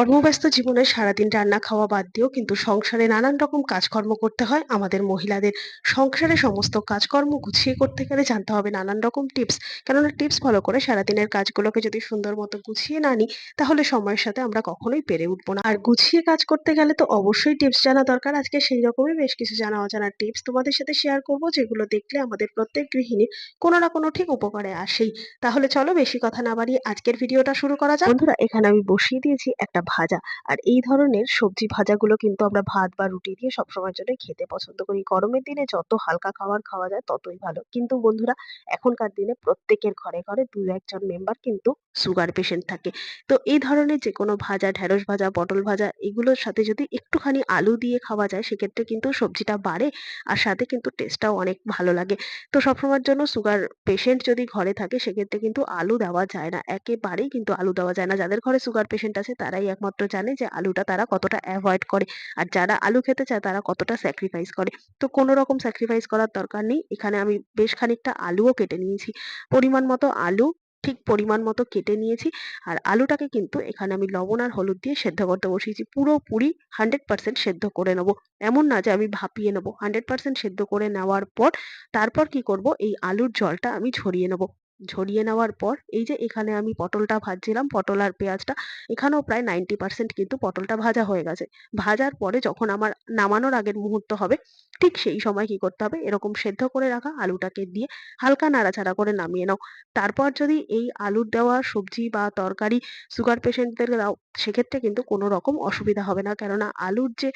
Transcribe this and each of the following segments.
কর্মব্যস্ত জীবনে সারাদিন রান্না খাওয়া বাদ দিয়েও কিন্তু সংসারে নানান রকম কাজকর্ম করতে হয়। আমাদের মহিলাদের সংসারে সমস্ত কাজকর্ম গুছিয়ে করতে গেলে জানতে হবে নানান রকম টিপস। কেননা টিপস ফলো করে সারাদিনের কাজগুলোকে যদি সুন্দর মতো গুছিয়ে না নিই, তাহলে সময়ের সাথে আমরা কখনোই পেরে উঠবো না। আর গুছিয়ে কাজ করতে গেলে তো অবশ্যই টিপস জানা দরকার। আজকে সেই রকমই বেশ কিছু জানা অজানা টিপস তোমাদের সাথে শেয়ার করব, যেগুলো দেখলে আমাদের প্রত্যেক গৃহিণীর কোনো না কোনো ঠিক উপকারে আসেই। তাহলে চলো বেশি কথা না বাড়িয়ে আজকের ভিডিওটা শুরু করা যাক। বন্ধুরা, এখানে আমি বসিয়ে দিয়েছি একটা ভাজা। আর এই ধরনের সবজি ভাজাগুলো কিন্তু আমরা ভাত বা রুটি দিয়ে সবসময়ের জন্য খেতে পছন্দ করি। গরমের দিনে যত হালকা খাবার খাওয়া যায় ততই ভালো। কিন্তু বন্ধুরা, এখনকার দিনে প্রত্যেকের ঘরে ঘরে দু একজন মেম্বার কিন্তু সুগার পেশেন্ট থাকে। তো এই ধরনের যে কোনো ভাজা, ঢেঁড়স ভাজা, পটল ভাজা, এগুলোর সাথে যদি একটুখানি আলু দিয়ে খাওয়া যায়, সেক্ষেত্রে কিন্তু সবজিটা বাড়ে আর সাথে কিন্তু টেস্টটাও অনেক ভালো লাগে। তো সবসময়ের জন্য সুগার পেশেন্ট যদি ঘরে থাকে, সেক্ষেত্রে কিন্তু আলু দেওয়া যায় না। একেবারেই কিন্তু আলু দেওয়া যায় না। যাদের ঘরে সুগার পেশেন্ট আছে, তারাই একমাত্র জানে যে আলুটা তারা কতটা অ্যাভয়েড করে। আর যারা আলু খেতে চায়, তারা কতটা স্যাক্রিফাইস করে। তো কোনো রকম স্যাক্রিফাইস করার দরকার নেই। এখানে আমি বেশ খানিকটা আলুও কেটে নিয়েছি। পরিমাণ মতো আলু, ঠিক পরিমাণ মতো কেটে নিয়েছি। আর আলুটাকে কিন্তু এখানে আমি লবণ আর হলুদ দিয়ে সেদ্ধ করতে বসিয়েছি। পুরোপুরি হান্ড্রেড পার্সেন্ট সেদ্ধ করে নেব। এমন না যে আমি ভাপিয়ে নেব। হান্ড্রেড পার্সেন্ট সেদ্ধ করে নেওয়ার পর, তারপর কি করব? এই আলুর জলটা আমি ঝরিয়ে নেব। ঝরিয়ে নেওয়ার পর, এই যে এখানে আমি পটলটা ভাজছিলাম, পটল আর পেঁয়াজটা, এখানেও প্রায় নাইনটি পার্সেন্ট কিন্তু পটলটা ভাজা হয়ে গেছে। ভাজার পরে যখন আমার নামানোর আগের মুহূর্ত হবে, ঠিক সেই সময় কি করতে হবে? এরকম সেদ্ধ করে রাখা আলুটাকে দিয়ে হালকা নাড়াচাড়া করে নামিয়ে নাও। তারপর যদি এই আলুর দেওয়া সবজি বা তরকারি সুগার পেশেন্টদের দাও, সেক্ষেত্রে কিন্তু কোনো রকম অসুবিধা হবে না। কেননা আলুর যে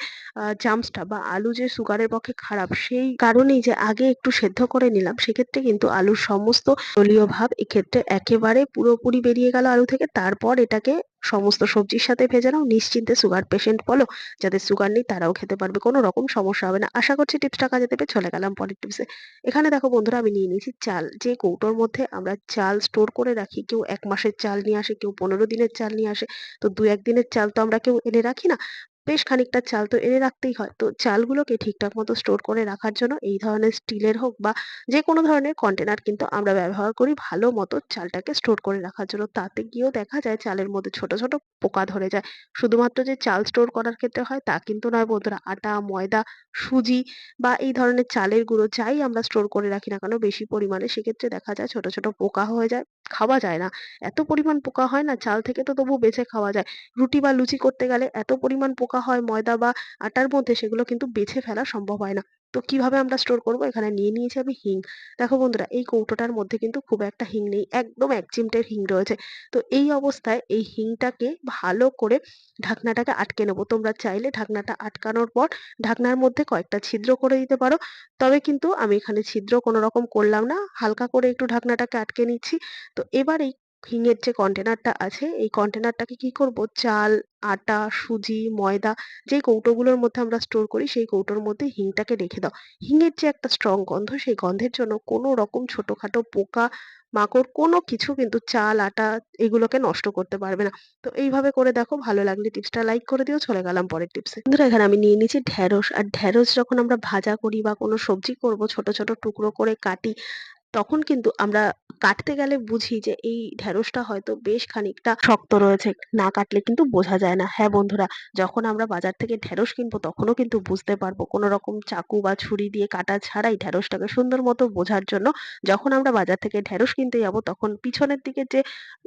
জামসটা বা আলু যে সুগারের পক্ষে খারাপ, সেই কারণেই যে আগে একটু সেদ্ধ করে নিলাম, সেক্ষেত্রে কিন্তু আলুর সমস্ত জলীয় ভাব এক্ষেত্রে একেবারে পুরোপুরি বেরিয়ে গেল আলু থেকে। তারপর এটাকে সমস্ত সবজির সাথে ভেজে নাও। নিশ্চিন্তে সুগার পেশেন্ট বলো, যাদের সুগার নেই তারাও খেতে পারবে, কোনো রকম সমস্যা হবে না। আশা করছি টিপসটা কাজে দেবে, চলে গেলাম পরের টিপসে এখানে দেখো বন্ধুরা, আমি নিয়ে নিয়েছি চাল। যে কৌটোর মধ্যে আমরা চাল স্টোর করে রাখি, কেউ এক মাসের চাল নিয়ে আসে, কেউ পনেরো দিনের চাল নিয়ে আসে, তো দু একদিনের চাল তো আমরা কেউ এনে রাখি না। বেশ খানিকটা চাল তো এনে রাখতেই হয়। তো চালগুলোকে ঠিকঠাক মতো স্টোর করে রাখার জন্য এই ধরনের স্টিলের হোক বা যে কোনো ধরনের কন্টেনার কিন্তু আমরা ব্যবহার করি ভালো মতো চালটাকে স্টোর করে রাখার জন্য। তাতে গিয়েও দেখা যায় চালের মধ্যে ছোট ছোট পোকা ধরে যায়। শুধুমাত্র যে চাল স্টোর করার ক্ষেত্রে হয় তা কিন্তু নয় বন্ধুরা, আটা, ময়দা, সুজি বা এই ধরনের চালের গুঁড়ো যাই আমরা স্টোর করে রাখি না কেন বেশি পরিমাণে সেক্ষেত্রে দেখা যায় ছোট ছোট পোকা হয়ে যায়। খাওয়া যায় না। এত পরিমাণ পোকা হয় না, চাল থেকে তো তবু বেছে খাওয়া যায়। রুটি বা লুচি করতে গেলে এত পরিমাণ পোকা হয়, ময়দা বা আটার মধ্যে সেগুলো কিন্তু বেছে ফেলা সম্ভব হয় না। তো কীভাবে আমরা স্টোর করব? এখানে নিয়ে নিয়েছি আমি হিং। দেখো বন্ধুরা, এই কৌটোটার মধ্যে কিন্তু খুব একটা হিং নেই, একদম এক চিমটের হিং রয়েছে। তো এই অবস্থায় এই হিংটাকে ভালো করে ঢাকনাটাকে আটকে নেব। তোমরা চাইলে ঢাকনাটা আটকানোর পর ঢাকনার মধ্যে কয়েকটা ছিদ্র করে দিতে পারো। তবে কিন্তু আমি এখানে ছিদ্র কোনো রকম করলাম না, হালকা করে একটু ঢাকনাটাকে আটকে নিচ্ছি। তো এবার এই হিঙের যে কন্টেনারটা আছে, এই কন্টেনারটাকে কি করব? চাল, আটা, সুজি, ময়দা, যেই কৌটোগুলোর মধ্যে আমরা স্টোর করি, সেই কৌটোর মধ্যে হিংটাকে রেখে দাও। হিঙের যে একটা স্ট্রং গন্ধ, সেই গন্ধের জন্য কোনো রকম ছোটখাটো পোকা, মাকড়, কোনো কিছু কিন্তু চাল, আটা এগুলোকে নষ্ট করতে পারবে না। তো এইভাবে করে দেখো, ভালো লাগলে টিপসটা লাইক করে দিও। চলে গেলাম পরের টিপসে বন্ধুরা, এখানে আমি নিয়ে নিয়েছি ঢেঁড়স আর ঢেঁড়স যখন আমরা ভাজা করি বা কোনো সবজি করব, ছোট ছোট টুকরো করে কাটি তখন কিন্তু আমরা কাটতে গেলে বুঝি যে এই ঢেঁড়সটা হয়তো বেশ খানিকটা শক্ত রয়েছে, না কাটলে কিন্তু বোঝা যায় না। হ্যাঁ বন্ধুরা, যখন আমরা বাজার থেকে ঢেঁড়স কিনবো তখনও কিন্তু বুঝতে পারব কোনো রকম চাকু বা ছুরি দিয়ে কাটা ছাড়াই ঢেঁড়সটাকে সুন্দর মতো বোঝার জন্য যখন আমরা বাজার থেকে ঢেঁড়স কিনতে যাব তখন পিছনের দিকে যে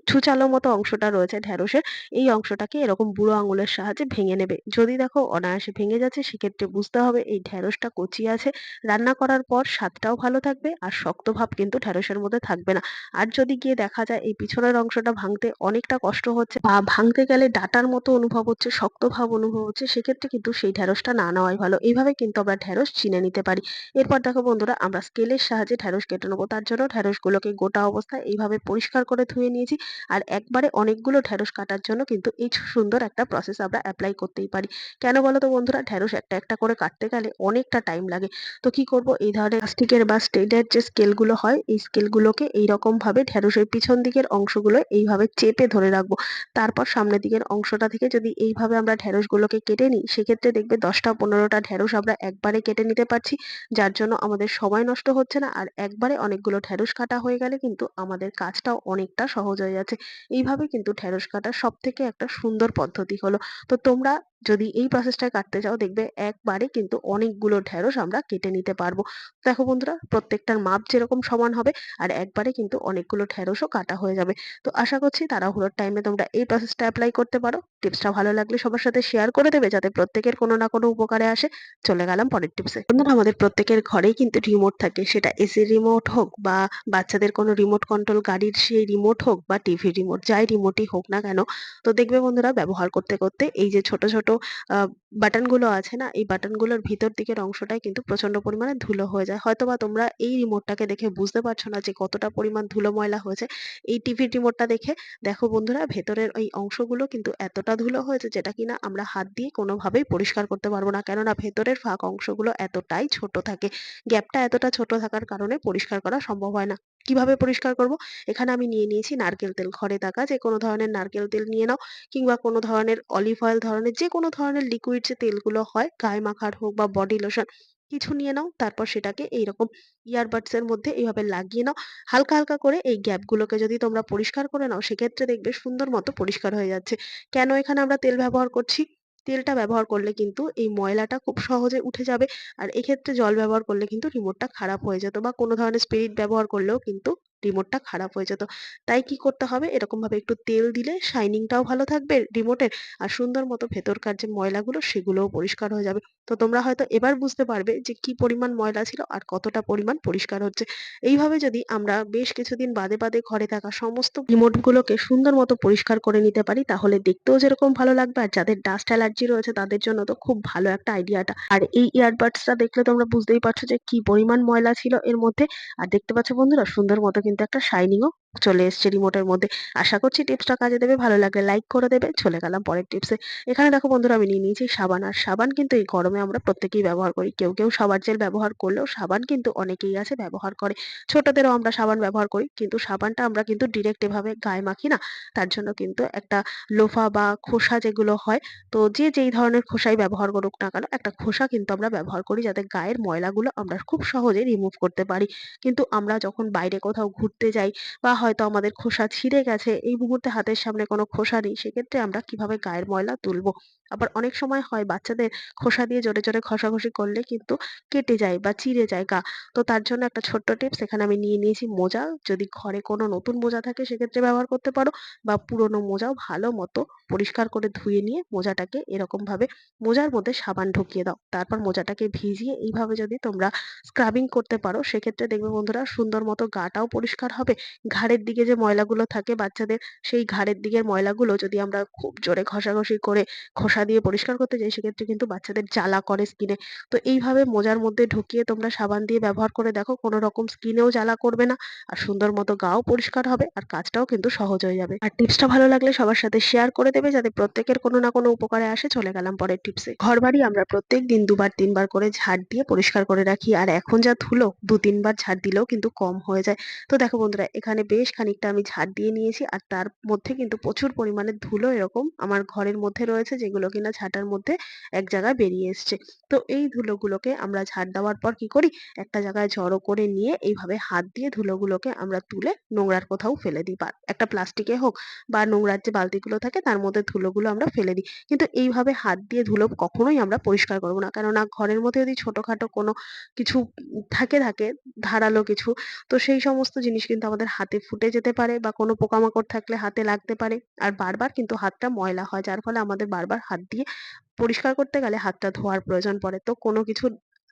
ছুচালো মতো অংশটা রয়েছে ঢেঁড়সের, এই অংশটাকে এরকম বুড়ো আঙুলের সাহায্যে ভেঙে নেবে। যদি দেখো অনায়াসে ভেঙে যাচ্ছে সেক্ষেত্রে বুঝতে হবে এই ঢেঁড়সটা কচি আছে। রান্না করার পর স্বাদটাও ভালো থাকবে আর শক্ত ভাব কিন্তু ঢেঁড়সের মধ্যে থাকবে না। আর যদি গিয়ে দেখা যায় এই পিছনের অংশটা ভাঙতে অনেকটা কষ্ট হচ্ছে বা ভাঙতে গেলে ডাটার মতো অনুভব হচ্ছে, শক্ত ভাব অনুভব হচ্ছে, সেক্ষেত্রে কিন্তু সেই ঢেঁড়সটা না নেওয়াই ভালো। এইভাবে কিন্তু আমরা ঢেঁড়স চিনে নিতে পারি। এরপর দেখো বন্ধুরা, আমরা স্কেলের সাহায্যে ঢেঁড়স কেটে নেব। তার জন্য ঢেঁড়সগুলোকে গোটা অবস্থায় এইভাবে পরিষ্কার করে ধুয়ে নিয়েছি। আর একবারে অনেকগুলো ঢেঁড়স কাটার জন্য কিন্তু এই সুন্দর একটা প্রসেস আমরা অ্যাপ্লাই করতেই পারি। কেন বলো তো বন্ধুরা, ঢেঁড়স একটা একটা করে কাটতে গেলে অনেকটা টাইম লাগে। তো কি করব? এই ধরনের প্লাস্টিকের বা স্টিলের যে স্কেলগুলো হয় হয়, এই স্কেলগুলোকে এইরকম ভাবে ঢ্যাঁড়সের পিছন দিকের অংশগুলো এইভাবে চেপে ধরে রাখব। তারপর সামনের দিকের অংশটা থেকে যদি এইভাবে আমরা ঢ্যাঁড়সগুলোকে কেটে নিই, সেক্ষেত্রে দেখবে দশটা পনেরোটা ঢ্যাঁড়স আমরা একবারে কেটে নিতে পারছি, যার জন্য আমাদের সময় নষ্ট হচ্ছে না। আর একবারে অনেকগুলো ঢ্যাঁড়স কাটা হয়ে গেলে কিন্তু আমাদের কাজটাও অনেকটা সহজ হয়ে যাচ্ছে। এইভাবে কিন্তু ঢ্যাঁড়স কাটার সব থেকে একটা সুন্দর পদ্ধতি হলো। তো তোমরা যদি এই প্রসেসটা কাটতে চাও, দেখবে একবারে কিন্তু অনেকগুলো ঢ্যাঁড়স আমরা কেটে নিতে পারব। দেখো বন্ধুরা, প্রত্যেকটার মাপ যেরকম সমান হবে, আর একবারে কিন্তু অনেকগুলো ঢ্যাঁড়সও কাটা হয়ে যাবে। তো আশা করছি তাড়াহুড়োর টাইমে তোমরা এই প্রসেসটা অ্যাপ্লাই করতে পারো। টিপসটা ভালো লাগলে সবার সাথে শেয়ার করে দেবে, যাতে প্রত্যেকের কোনো না কোনো উপকারে আসে। চলে গেলাম পরের টিপসে বন্ধুরা, আমাদের প্রত্যেকের ঘরেই কিন্তু রিমোট থাকে। সেটা এসির রিমোট হোক বা বাচ্চাদের কোনো রিমোট কন্ট্রোল গাড়ির সেই রিমোট হোক বা টিভি রিমোট যাই রিমোটই হোক না কেন। তো দেখবে বন্ধুরা, ব্যবহার করতে করতে এই যে ছোট ছোট বাটনগুলো আছে না, এই বাটনগুলোর ভিতর দিকের অংশটায় কিন্তু প্রচণ্ড পরিমাণে ধুলো হয়ে যায়। হয়তোবা তোমরা এই রিমোটটাকে দেখে বুঝতে পারছ না যে কতটা পরিমাণ ধুলো ময়লা হয়েছে। এই টিভির রিমোটটা দেখে দেখো বন্ধুরা, ভেতরের এই অংশগুলো কিন্তু এতটা ধুলো হয়েছে যেটা কিনা আমরা হাত দিয়ে কোনোভাবেই পরিষ্কার করতে পারব না। কেননা ভেতরের ফাঁক অংশগুলো এতটাই ছোট থাকে, গ্যাপটা এতটা ছোট থাকার কারণে পরিষ্কার করা সম্ভব হয় না। কীভাবে পরিষ্কার করব? এখানে আমি নিয়ে নিয়েছি নারকেল তেল। ঘরে থাকা যে কোনো ধরনের নারকেল তেল নিয়ে নাও কিংবা কোনো ধরনের অলিভ অয়েল ধরনের যে কোনো ধরনের লিকুইড যে তেলগুলো হয়, গায়ে মাখার হোক বা বডি লোশন কিছু নিয়ে নাও। তারপর সেটাকে এইরকম ইয়ারবাডস এর মধ্যে এইভাবে লাগিয়ে নাও। হালকা হালকা করে এই গ্যাপ গুলোকে যদি তোমরা পরিষ্কার করে নাও, সেক্ষেত্রে দেখবে সুন্দর মতো পরিষ্কার হয়ে যাচ্ছে। কেন এখানে আমরা তেল ব্যবহার করছি? তেলটা ব্যবহার করলে কিন্তু এই ময়লাটা খুব সহজে উঠে যাবে। আর এক্ষেত্রে জল ব্যবহার করলে কিন্তু রিমোটটা খারাপ হয়ে যেত বা কোনো ধরনের স্পিরিট ব্যবহার করলেও কিন্তু রিমোটটা খারাপ হয়ে যেত। তাই কি করতে হবে? এরকম ভাবে একটু তেল দিলে শাইনিংটাও ভালো থাকবে রিমোটের আর সুন্দর মতো ভেতরকার যে ময়লাগুলো, সেগুলোও পরিষ্কার হয়ে যাবে। তো তোমরা হয়তো এবার বুঝতে পারবে যে কি পরিমাণ ময়লা ছিল আর কতটা পরিমাণ পরিষ্কার হচ্ছে। এইভাবে যদি আমরা বেশ কিছুদিন বাদে বাদে ঘরে থাকা সমস্ত রিমোট গুলোকে সুন্দর মতো পরিষ্কার করে নিতে পারি, তাহলে দেখতেও যেরকম ভালো লাগবে। আর যাদের ডাস্ট অ্যালার্জি রয়েছে, তাদের জন্য তো খুব ভালো একটা আইডিয়াটা আর এই ইয়ারবাডসটা দেখলে তোমরা বুঝতেই পারছ যে কি পরিমাণ ময়লা ছিল এর মধ্যে। আর দেখতে পাচ্ছ বন্ধুরা, সুন্দর মতো কিন্তু একটা শাইনিংও চলে এসছে রিমোটের মধ্যে। আশা করছি টিপসটা কাজে দেবে, ভালো লাগলে লাইক করে দেবে। চলে গেলাম পরের টিপসে এখানে দেখো বন্ধুরা আমি নিয়ে নিয়েছি সাবান। আর সাবান কিন্তু এই গরমে আমরা প্রত্যেকেই ব্যবহার করি। কেউ কেউ সাবান জেল ব্যবহার করলেও সাবান কিন্তু অনেকেই আছে ব্যবহার করে। ছোটদেরও আমরা সাবান ব্যবহার করি। কিন্তু সাবানটা আমরা কিন্তু ডিরেক্ট এভাবে গায়ে মাখি না। তার জন্য কিন্তু একটা লোফা বা খোসা যেগুলো হয়, তো যে যেই ধরনের খোসাই ব্যবহার করুক না কেন, একটা খোসা কিন্তু আমরা ব্যবহার করি যাতে গায়ের ময়লাগুলো আমরা খুব সহজে রিমুভ করতে পারি। কিন্তু আমরা যখন বাইরে কোথাও ঘুরতে যাই বা হয়তো আমাদের খোসা ছিঁড়ে গেছে, এই মুহূর্তে হাতের সামনে কোনো খোসা নেই, সেক্ষেত্রে আমরা কীভাবে গায়ের ময়লা তুলবো? আবার অনেক সময় হয় বাচ্চাদের খোসা দিয়ে জোরে জোরে ঘষাঘষি করলে কিন্তু কেটে যায় বা চিড়ে যায় গা। তো তার জন্য একটা ছোট্ট টিপস, এখানে আমি নিয়ে নিয়েছি মোজা। যদি ঘরে কোনো নতুন মোজা থাকে সেক্ষেত্রে ব্যবহার করতে পারো বা পুরোনো মোজাও ভালো মতো পরিষ্কার করে ধুয়ে নিয়ে মোজাটাকে এরকম ভাবে মোজার মধ্যে সাবান ঢুকিয়ে দাও। তারপর মোজাটাকে ভিজিয়ে এইভাবে যদি তোমরা স্ক্রাবিং করতে পারো সেক্ষেত্রে দেখবে বন্ধুরা সুন্দর মতো গাটাও পরিষ্কার হবে। ঘাড়ের দিকে যে ময়লাগুলো থাকে বাচ্চাদের সেই ঘাড়ের দিকের ময়লাগুলো যদি আমরা খুব জোরে ঘষাঘষি করে ঘষা দিয়ে পরিষ্কার করতে যাই, সেক্ষেত্রে কিন্তু বাচ্চাদের জ্বালা করে স্কিনে তো এইভাবে মোজার মধ্যে ঢুকিয়ে তোমরা সাবান দিয়ে ব্যবহার করে দেখো, কোনো রকম স্কিনেও জ্বালা করবে না। আর সুন্দর মতো গাও পরিষ্কার হবে, আর কাজটাও কিন্তু সহজ হয়ে যাবে। আর টিপসটা ভালো লাগলে সবার সাথে শেয়ার করে দেবে, যাতে প্রত্যেকের কোনো না কোনো উপকারে আসে। চলে গেলাম পরের টিপসে ঘর বাড়ি আমরা প্রত্যেক দিন দুবার তিনবার করে ঝাড় দিয়ে পরিষ্কার করে রাখি, আর এখন যা ধুলো, দু তিনবার ঝাড় দিলেও কিন্তু কম হয়ে যায়। তো দেখো বন্ধুরা, এখানে বেশ খানিকটা আমি ঝাড় দিয়ে নিয়েছি, আর তার মধ্যে কিন্তু প্রচুর পরিমাণে ধুলো এরকম আমার ঘরের মধ্যে রয়েছে, যেগুলো কিনা ঝাঁটার মধ্যে এক জায়গায় বেরিয়ে এসছে। তো এই ধুলোগুলোকে আমরা ঝাড় দেওয়ার পর কি করি? একটা জায়গায় জড়ো করে নিয়ে এইভাবে হাত দিয়ে ধুলোগুলোকে আমরা তুলে নোংরার কোথাও ফেলে দিই। বা একটা প্লাস্টিকে হোক বা নোংরার যে বালতিগুলো থাকে তার মধ্যে ধুলোগুলো আমরা ফেলে দিই। কিন্তু এইভাবে হাত দিয়ে ধুলো কখনোই আমরা পরিষ্কার করব না। কেননা ঘরের মধ্যে যদি ছোটখাটো কোনো কিছু থাকে থাকে, ধারালো কিছু, তো সেই সমস্ত জিনিস কিন্তু আমাদের হাতে ফুটে যেতে পারে বা কোনো পোকামাকড় থাকলে হাতে লাগতে পারে। আর বারবার কিন্তু হাতটা ময়লা হয়, যার ফলে আমাদের বারবার হাত দিয়ে পরিষ্কার করতে গেলে হাতটা ধোয়ার প্রয়োজন পড়ে। তো কোনো কিছু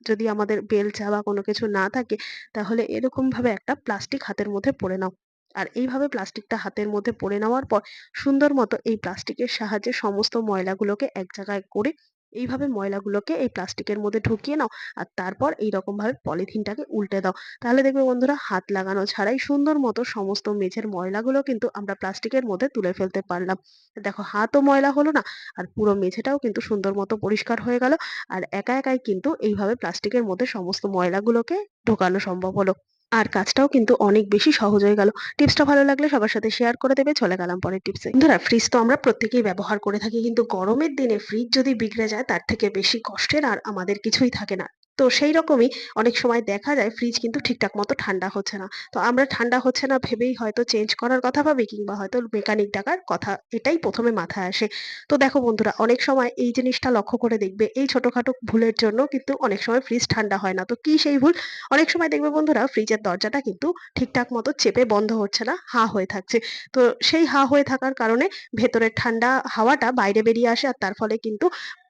যদি আমাদের বেলচা বা কোনো কিছু না থাকে, তাহলে এরকম ভাবে একটা প্লাস্টিক হাতের মধ্যে পরে নাও। আর এইভাবে প্লাস্টিকটা হাতের মধ্যে পরে নেওয়ার পর সুন্দর মতো এই প্লাস্টিকের সাহায্যে সমস্ত ময়লাগুলোকে এক জায়গায় করে এইভাবে ময়লাগুলোকে এই প্লাস্টিকের মধ্যে ঢুকিয়ে নাও আর তারপর এইরকম ভাবে পলিথিনটাকে উল্টে দাও। তাহলে দেখবে বন্ধুরা হাত লাগানো ছাড়াই সুন্দর মতো সমস্ত মেঝের ময়লাগুলো কিন্তু আমরা প্লাস্টিকের মধ্যে তুলে ফেলতে পারলাম। দেখো হাতও ময়লা হলো না আর পুরো মেঝেটাও কিন্তু সুন্দর মতো পরিষ্কার হয়ে গেল। আর একা একাই কিন্তু এইভাবে প্লাস্টিকের মধ্যে সমস্ত ময়লাগুলোকে ঢোকানো সম্ভব হলো। আর কাজটাও কিন্তু অনেক বেশি সহজ হয়ে গেল। টিপসটা ভালো লাগলে সবার সাথে শেয়ার করে দেবে। চলে গেলাম পরের টিপসে। বন্ধুরা ফ্রিজ তো আমরা প্রত্যেকেই ব্যবহার করে থাকি। কিন্তু গরমের দিনে ফ্রিজ যদি বিগড়ে যায়, তার থেকে বেশি কষ্টের আর আমাদের কিছুই থাকে না। তো সেই রকমই অনেক সময় দেখা যায় ফ্রিজ কিন্তু ঠিকঠাক মতো ঠান্ডা হচ্ছে না। তো আমরা ঠান্ডা হচ্ছে না ভেবেই হয়তো চেঞ্জ করার কথা ভাবি কিংবা হয়তো মেকানিক ডাকার কথা এটাই প্রথমে মাথায় আসে। তো দেখো বন্ধুরা অনেক সময় এই জিনিসটা লক্ষ্য করে দেখবে এই ছোটখাটো ভুলের জন্য কিন্তু অনেক সময় ফ্রিজ ঠান্ডা হয় না। তো কি সেই ভুল? অনেক সময় দেখবে বন্ধুরা ফ্রিজের দরজাটা কিন্তু ঠিকঠাক মতো চেপে বন্ধ হচ্ছে না, হা হয়ে থাকছে। তো সেই হা হয়ে থাকার কারণে ভেতরের ঠান্ডা হাওয়াটা বাইরে বেরিয়ে আসে আর তার ফলে কিন্তু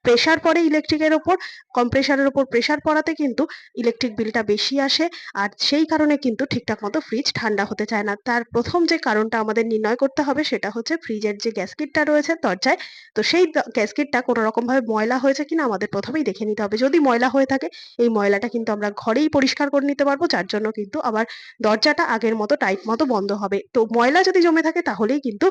প্রেশার পড়ে ইলেকট্রিকের ওপর। কম্প্রেসারের উপর প্রেশার পড়াতে কিন্তু ইলেকট্রিক বিলটা বেশি আসে। আর সেই কারণে কিন্তু ঠিকঠাক মতো ফ্রিজ ঠান্ডা হতে চায় না। তার প্রথম যে কারণটা আমাদের নির্ণয় করতে হবে সেটা হচ্ছে ফ্রিজের যে গ্যাসকিটটা রয়েছে দরজায়, তো সেই গ্যাসকিটটা কোন রকমভাবে ময়লা হয়েছে কিনা আমাদের প্রথমেই দেখে নিতে হবে। যদি ময়লা হয়ে থাকে এই ময়লাটা কিন্তু আমরা ঘরেই পরিষ্কার করে নিতে পারব। যার জন্য কিন্তু আবার দরজাটা আগের মতো টাইট মতো বন্ধ হবে। তো ময়লা যদি জমে থাকে তাহলেই কিন্তু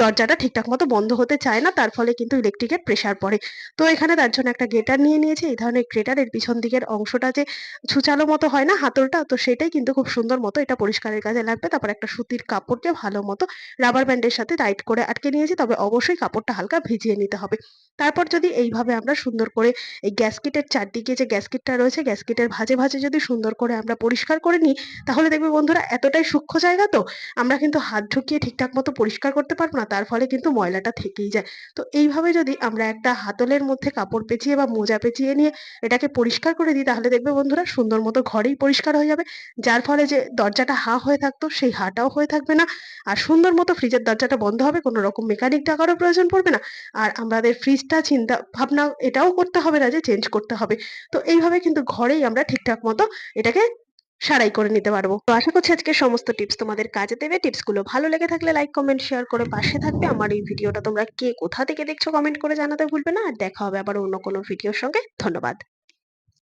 দরজাটা ঠিকঠাক মতো বন্ধ হতে চায় না। তার ফলে কিন্তু ইলেকট্রিকের প্রেশার পড়ে। তো এখানে তার জন্য একটা গ্রেটার নিয়ে নিয়েছি। এই ধরনের গ্রেটারের পিছন দিকের অংশটা যে ছুচালো মতো হয় না হাতলটা? তো সেটাই কিন্তু খুব সুন্দর মতো এটা পরিষ্কারের কাজে লাগবে। তারপর একটা সুতির কাপড়কে ভালো মতো রাবার ব্যান্ডের সাথে টাইট করে আটকে নিয়েছি। তবে অবশ্যই কাপড়টা হালকা ভিজিয়ে নিতে হবে। তারপর যদি এইভাবে আমরা সুন্দর করে এই গ্যাসকিটের চারদিকে যে গ্যাসকিটটা রয়েছে, গ্যাসকিটের ভাঁজে, ভাঁজে যদি সুন্দর করে আমরা পরিষ্কার করে নিই, তাহলে দেখবে বন্ধুরা এতটাই সূক্ষ্ম জায়গা তো, আমরা কিন্তু হাত ঢুকিয়ে ঠিকঠাক মতো পরিষ্কার করতে পারব না। তার ফলে কিন্তু ময়লাটা থেকেই যায়। তো এইভাবে যদি আমরা একটা হাতলের মধ্যে কাপড় পেঁচিয়ে বা মোজা পেঁচিয়ে নিয়ে এটাকে পরিষ্কার করে দিই, তাহলে দেখবে বন্ধুরা সুন্দর মতো ঘরেই পরিষ্কার হয়ে যাবে। যার ফলে যে দরজাটা হা হয়ে থাকতো, সেই হাটাও হয়ে থাকবে না। আর সুন্দর মতো ফ্রিজের দরজাটা বন্ধ হবে। কোন রকম মেকানিক ডাকারও প্রয়োজন পড়বে না। আর আমাদের ফ্রিজটা চিন্তা ভাবনা এটাও করতে হবে না যে চেঞ্জ করতে হবে। তো এইভাবে কিন্তু ঘরেই আমরা ঠিকঠাক মতো এটাকে সারাই করে নিতে পারব। তো আশা করছি আজকে সমস্ত টিপস তোমাদের কাজে দেবে। টিপসগুলো ভালো লেগে থাকলে লাইক, কমেন্ট, শেয়ার করে পাশে থাকবে। আমার এই ভিডিওটা তোমরা কে কোথা থেকে দেখছ কমেন্ট করে জানাতে ভুলবে না। আর দেখা হবে আবার অন্য কোনো ভিডিওর সঙ্গে। ধন্যবাদ।